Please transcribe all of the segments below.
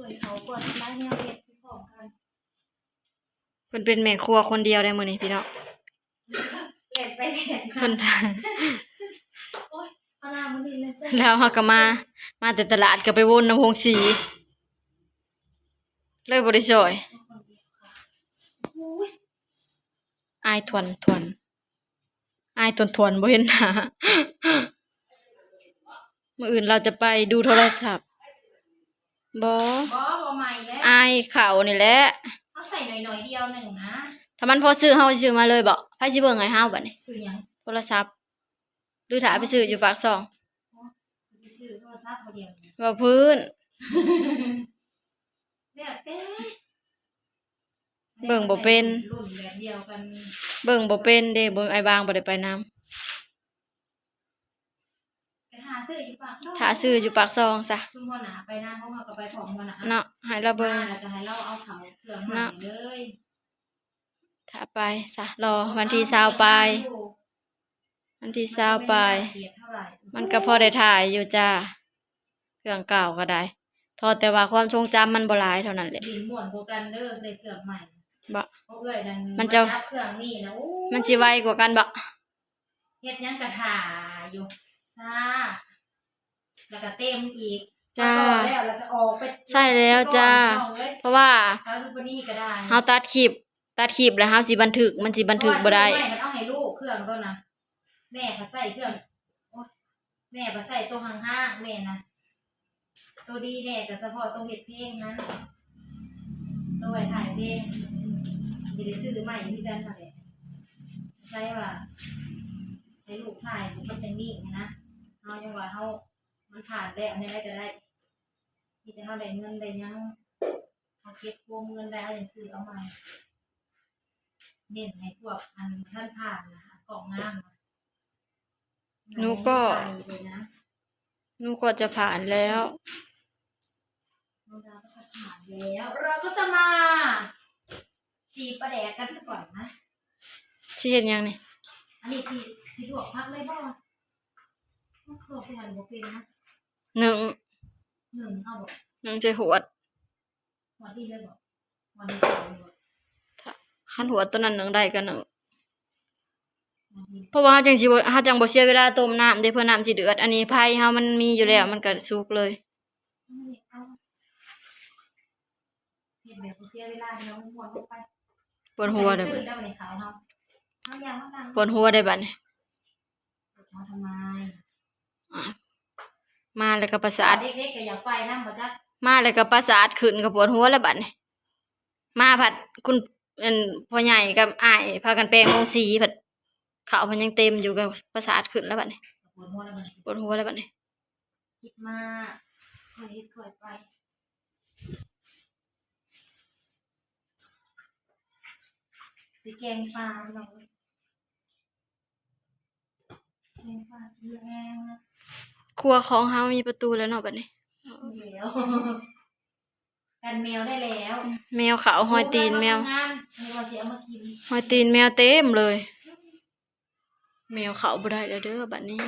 ช่วยเขาก่อนร้านแนวเห็ดของกันเพิ่นเป็นแม่ครัวคนเดียวได้มื้อนี้พี่น้องเห็ดไปเห็ดมาเพิ่นทานโอ๊ยเอาลามันดินเลยเส้นแล้วเฮาก็มา มาแต่ตลาดก็ไปวนน้ำโฮงสีเลยบ่ได้ช่วยคนเดียวค่ะอุ้ยอายทวนทวนอายทวนทวนบ่เห็นหน้ามื้ออื่นเราจะไปดูโทรศัพท์ บ่บอบ่ใหม่แล้วอายเขานี่แหละเขาใส่หน่อยๆเดียวหนึ่งนะถ้ามันพอซื้อเฮาซื้อมาเลยบ่ไผสิเบิ่งให้เฮาบัดนี้ซื้อหยังโทรศัพท์หรือถ้าไปซื้ออยู่ปากซองไปซื้อโทรศัพท์มาเดียวว่าพื้นเนี่ยเต้เบิ่งบ่เป็นรุ่นแบบเดียวกันเบิ่งบ่เป็นเด้เบิ่งไอ้บางบ่ได้ไปนํไปหาซื้ออยู่ปากซอย ถ้าซื้ออยู่ปากซองซะชุมหัวหนาไปนะเพราะว่าก็ไปของหัวหนาเนาะให้เราเบิ่งมาแล้วก็ให้เราเอาเขาเครื่องใหม่เลยถ้าไปซะรอวันที่20ไปวันที่20ไปเกียรติเท่าไหร่มันก็พอได้ถ่ายอยู่จ้าเครื่องเก่าก็ได้ทอแต่ว่าความทรงจำมันบ่หลายเท่านั้นแหละดินม่วนโบกันเด้อเลยเครื่องใหม่บ่เพราะเอ้ยนั่นมันจะจับเครื่องนี่นะอู้มันสิไวกว่ากันบ่เฮ็ดหยังกระถาอยู่จ้า แล้วก็เต็มอีกจ้าพอต่อแล้วแล้วก็ออกไปใช่แล้วจ้า ก่อนน้องเอ้ยเพราะว่าเช้าทุกวันนี้ก็ได้เฮาตัดคลิปตัดคลิปแล้วเฮาสิบันทึกมันสิบันทึกบ่ได้ เพราะว่าซื้อใหม่มันเอาให้ลูกเครื่องก็นะแม่เขาใส่เครื่องโอ๊ยแม่เขาใส่ตัวห่างๆแม่นะตัวดีแน่แต่เฉพาะตัวเฮ็ดเพลงนั้นตัวไว้ถ่ายเพลงสิได้ซื้อใหม่ที่กันนั่นแหละใช่ว่าให้ลูกถ่ายมันจะนิ่งนะเฮายังว่าเฮา มันผ่านแล้วเนี่ยได้ก็ได้ที่แต่เฮาได้เงินได้หยังเฮาเก็บรวมเงินได้เอาอย่างซื้อเอามาเน้นให้พวกอันท่านผ่านนะคะกล่องน้ำอะหนูก็ไปเลยนะหนูก็จะผ่านแล้วหนูดาวก็ผ่านแล้ว เราก็จะมาจีบประแดกกันสักก่อนนะ สิเฮ็ดหยังนี่อันนี้สีสีดวกพักเลยบ่ต้องครบกันบ่เป็นนะ หนึ่งหนึ่งเอาบ่หนึ่งใจหวดวันที่เลยบ่วันที่สองเลยบ่คันหัวตัวนั้นหนึ่งได้ก็หนึ่งวันที่เพราะว่าเฮาจังสิบ่เฮาจังบ่เสียเวลาต้มน้ำเด้เพื่อน้ำสิเดือด อันนี้ไผเฮามันมีอยู่แล้วมันก็สุกเลยเอาเห็นแบบบ่เสียเวลาเดี๋ยวมันม่วนลงไปปวดหัวได้ซื้บัอดได้บ่ในขายเฮาเฮายังเฮาดังปวดหัวได้บัดนี้มาทำไม มาแล้วก็ประสาทเด็กๆก็อยากไปนั่งบ่จักมาแล้วก็ประสาทขึ้นก็ปวดหัวแล้วบัดนี้มาผัดคุณอันพ่อใหญ่กับอ้ายพากันแปลงองสีผัดข้าวเพันยังเต็มอยู่กับประสาทขึ้นแล้วบัดนี้ปวดหัวแล้วมันปวดหัวแล้วบัดนี้คิดมากคอยเฮ็ดคอยไปสิแกงปลาพี่น้องเอ้ยแกงปลาเรื่องแรงนะ ครัวของเฮามีประตูแล้วเนาะบัดนี้เดี๋ยวกันแมวได้แล้วแมวขาวหอยตีนแมวงามในวันเสียมากินหอยตีนแมวเต็มเลย แมวเขาบ่ได้แล้วเด้อบัดนี้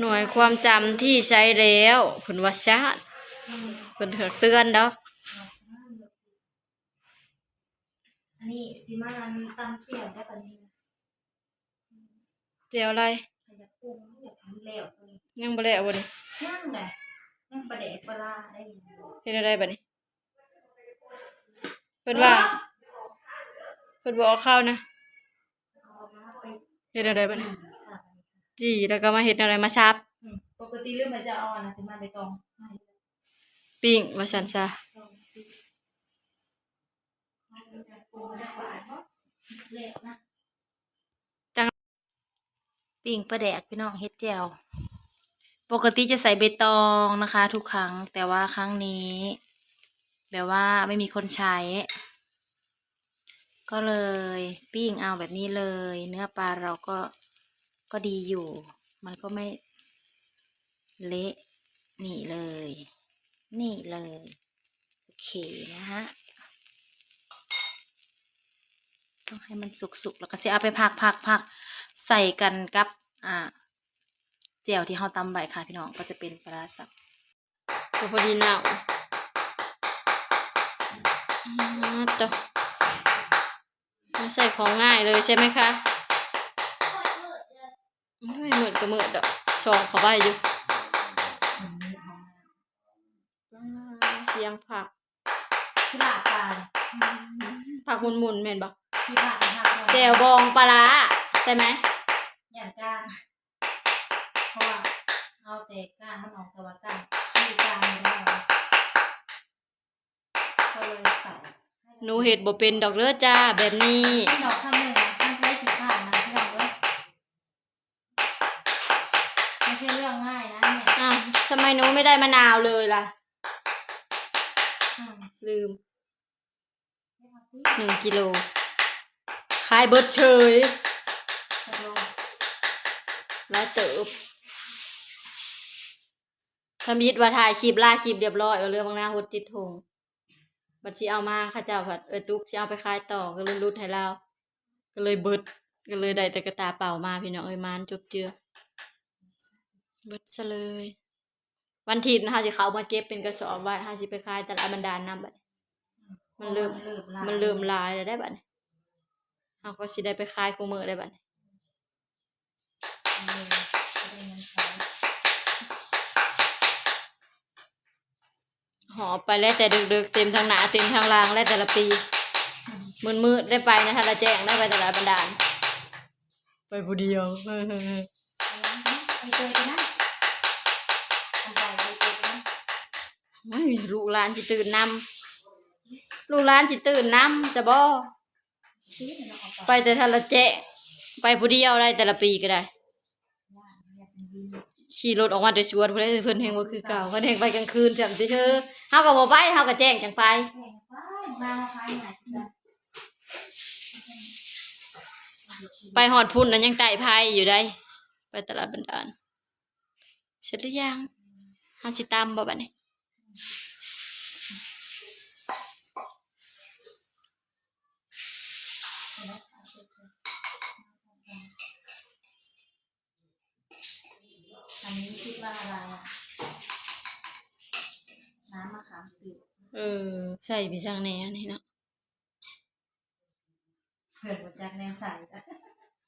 หน่วยความจำที่ใช้แล้วเพิ่นว่าชาติเพิ่นถึกเตือนดอกอันนี้สิมานันตำเกี่ยวได้ปะนี้เจียวอะไร แล้วตัวนี้ยังบ่แล้วบ่นี่นั่งเลยนั่งประเดะปลาได้อยู่เฮ็ดอะไรบัดนี้เพิ่นว่าเพิ่นบ่เอาข้าวนะเอามาไปเฮ็ดอะไรบัดนี้ค่ะจีแล้วก็มาเฮ็ดอะไรมาซับอืมปกติเรื่องมันจะเอาอันนะถึงมาไปตองให้ปิ้งว่าซั่นซะตองสิเอาไปจัดปรุงได้หวานเนาะแล้วนะ ปิ้งปลาแดกพี่น้องเฮ็ดแจ่วปกติจะใส่ใบตองนะคะ ทุกครั้งแต่ว่าครั้งนี้ แบบว่าไม่มีคนใช้ ก็เลยปิ้งเอาแบบนี้เลย เนื้อปลาเราก็ก็ดีอยู่ มันก็ไม่เละนี่เลย นี่เลย โอเคนะฮะต้องให้มันสุกๆแล้วก็เสียเอาไปพักพักพัก ใส่กันกับอ่าแจ่วที่เราตำใบค่ะพี่น้องก็จะเป็นปลาร้าสับก็พอดีเน่าอ่าต่อมาใส่ของง่ายเลยใช่ไหมคะไม่เหมือนก็เหมือนดอกชองเขาไปอยู่อ่าเสียงผักที่หลาปลาผักหมุนๆแม่นบอกที่หลาปลาแจวบองปลาร้า ใช่ไหมอย่างก้างเพราะว่าเอาแต่ก้างมันออกแต่ว่าก้างที่ก้างไม่ได้ก็เลยใส่หนูเห็ดบ่เป็นดอกเลือจ้าแบบนี้ให้ดอกคำหนึ่งนะท่านใช้ขีดผ่านนะที่เราเว้ยไม่ใช่เรื่องง่ายนะเนี่ยอ้าวทำไมหนูไม่ได้มะนาวเลยล่ะ อืมลืมไม่ทำที่หนึ่งกิโลขายเบิดเฉยตก ลงแล้วเติบทำยิดว่าถ่ายคลิปล่าคลิปเรียบร้อยเอาเรื่องบางหน้าหดติดทงบัดชีเอามาข้าเจ้าผัดเออตุ๊กจะเอาไปขายต่อก็เลยรุดให้เราก็เลยเบิดก็เลยได้แต่กระตาเป่ามาพี่น้องเอ้ยมานจบเจือเบิดซะเลย วันทิตย์นะคะสิเขามาเก็บเป็นกระสอบไว้ห้าสิไปขายตลาดบรรดาลน้ำบัดมันเริ่มมันเริ่มลายแล้วได้บัดเราก็สิได้ไปขายกูมือได้บัดนี้ เออจะได้เงินใช้ ห อบไปแล้วแต่ดึกๆเต็มทางหนาเต็มทางลางและแต่ละปีมืดมืดๆได้ไปนะถ้าเราแจ้งได้ไปแต่ละบรรดาลไปผู้เดียวเอาละไปเจอกันนะทำไปไปเจอกันนะอุ้ยลูกหลานจิตื่นนำลูกหลานจิตื่นนำจะบ่ซื้อเดี๋ยวเราเอาไปไปแต่ถ้าเราแจ้งไปผู้เดียวได้แต่ละปีก็ได้ขี่รถออกมาแต่สวนเพื่อนเพิ่นแฮงบ่คือเก่าเพิ่นแฮงไปกลางคืนจำสิเธอ เฮาก็บ่ไปเฮาก็แจ้งจังไปแข่งไปมาขายหน่อยจ้ะไปหอดพุ่นนั้นยังไต่ไพ่อยู่ได้ ไปตลาดบันดาลเสร็จหรือยังห้าสิตามบ่บัดนี้อันนี้คิดว่าอะไร น้ำมะขามเปียกเออ ใส่พี่จังแหน่นี่เนาะเพื่อนมาจากแนวใส่จ้ะ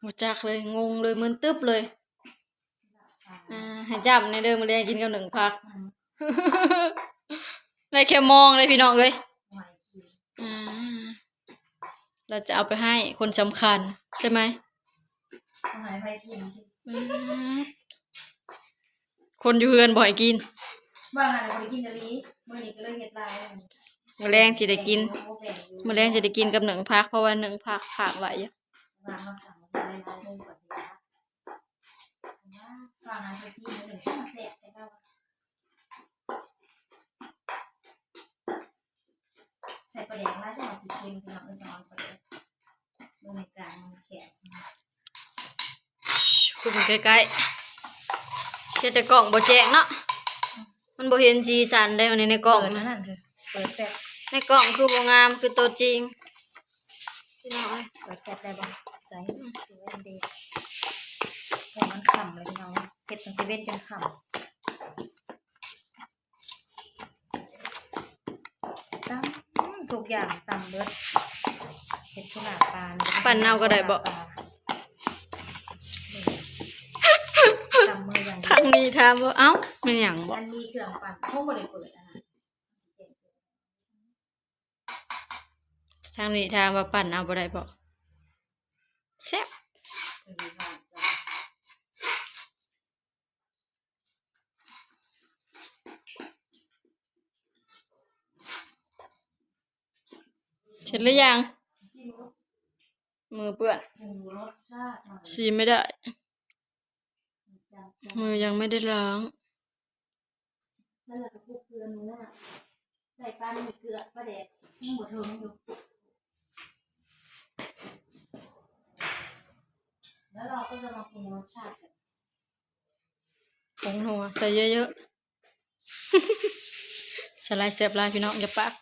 บ่จักเลยงงเลยมึนตึ๊บเลยอ่าให้จับในเด้อมื้อแลงกินกับหนึ่งพักได้แค่มองเลยพี่น้องเอ้ยหอยทีอ่าเราจะเอาไปให้คนสำคัญ ใช่ไหมหอยไฟกินอ่าคนอยู่เฮือนบ่ให้กิน บ้างอะไรบริกินจะลีมื่อนี้ก็เลยเฮ็ดลายมื้อแรงสิได้กินมื้อแรงสิได้กินกับหนึ่งพักเพราะว่าหนึ่งพักฝากไว้อยู่วางมาสั่งมาได้ลายเลยก่อนดีนะว่าฟังงานไปซีหนึ่งข้าวแซ่บแต่เราใส่ประเด็นว่าจะเอาสีเค็มที่เราไปสอนประเด็นดูในกลางมันแข็งคือมันใกล้ๆเช็ดแต่กล่องบ่แจ้งเนาะ มันบ่เห็นสีสันได้อันนี้ในกล่องเปิดนะนั่นคือเปิดแซ่บในกล่องคือบ่งามคือตัวจริงพี่น้องเอ้ยเปิดแซ่บได้บ้างใส่ถือว่าดีแต่มันขำเลยพี่น้องเผ็ดตั้งแต่เว้นจนขำตำทุกอย่างตำเบิดเผ็ดขนาดปาน ปั่นเน่าก็ได้บ่ตำมืออย่า ทางนี้ถามว่าเอ้ามันหยังบ่อันนี้เครื่องปั่นพวกบริเปิดอะนะทางนี้ถามว่าปั่นเอาบ่ได้บ่แซ่บเออว่าจะเสร็จหรือยังซีรสมือเปื้อนปรุงรสชาติหน่อยสีไม่ได้จ้ะ มือยังไม่ได้ล้างนั่นแหละก็พวกเกลือนู้นน่ะใส่ปลาหนึ่งเกลือปลาแดกยังหมดเทิงอยู่แล้วเราก็จะมาปรุงรสชาติกันผงนัวใส่เยอะๆสไลด์เสียบลายพี่น้องอย่าปัก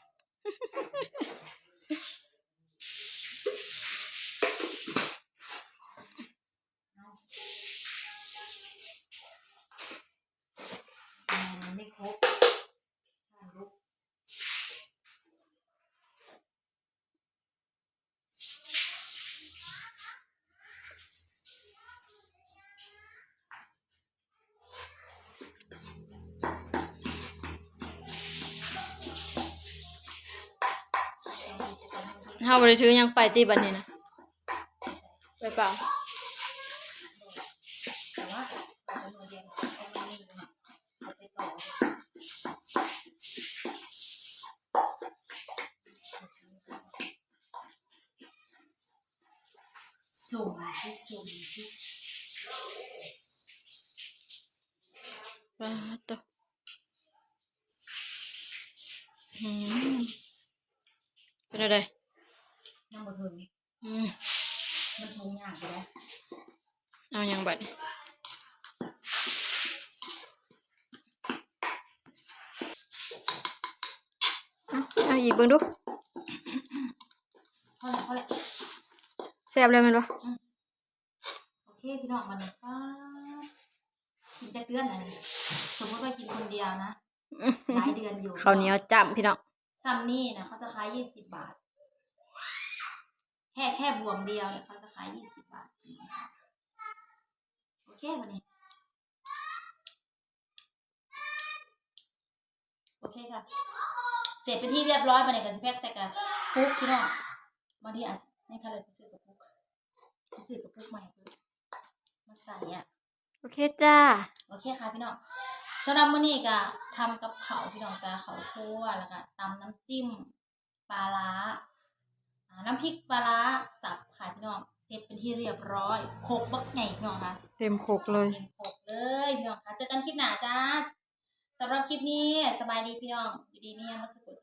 เฮาบ่ได้ถือหยังไปติบัดนี้นะไปเปล่าแต่ว่าปลาโนเดียนเอามานี่นะเอาไปต่อสุ่มที่สุ่มที่ปลาตัวอืมเป็นอะไร นั่งบนถึง อืม มันทงยากอยู่แล้ว เอาหยัง บัดนี้เอาเอาอีกเบิ่งดูพอแล้วพอแล้วแซ่บเลยแมันบ่โอเคพี่น้องมันป้ากินจะเกลือนอะไรสมมติว่ากินคนเดียวนะหลายเดือนอยู่ข้าวเหนียวจ้ำพี่น้องซัมนี่นะเขาจะขายยี่สิบบาท แค่แค่บวงเดียวเนี่ยเขาจะขายยี่สิบบาทโอ เควันนี้โอเคค่ะ เสร็จเป็นที่เรียบร้อยมาเนี่ยกับสเปกใส่กับพุกพี่น้องบางทีอาจไม่ค่ะเลยไปซื้อกับพุกไปซื้อกับพุกใหม่เพิ่มมาใส่อะโอเคจ้า โอเคค่ะพี่น้องสำหรับมื้อนี้ก็ทำกับเขาวพี่น้องจ้าเขาวคั่วแล้วก็ตำน้ำจิ้มปลาร้าอ่าน้ำพริกปลาร้าสับค่ะพี่น้อง เสร็จเป็นที่เรียบร้อยโขกบักใหญ่พี่น้องค่ะเต็มโคกเลย เต็มโขกเลยพี่น้องค่ะเจอกันคลิปหน้าจ้าสำหรับคลิปนี้สบายดีพี่น้องอยู่ดีเนี่ยมาสะกด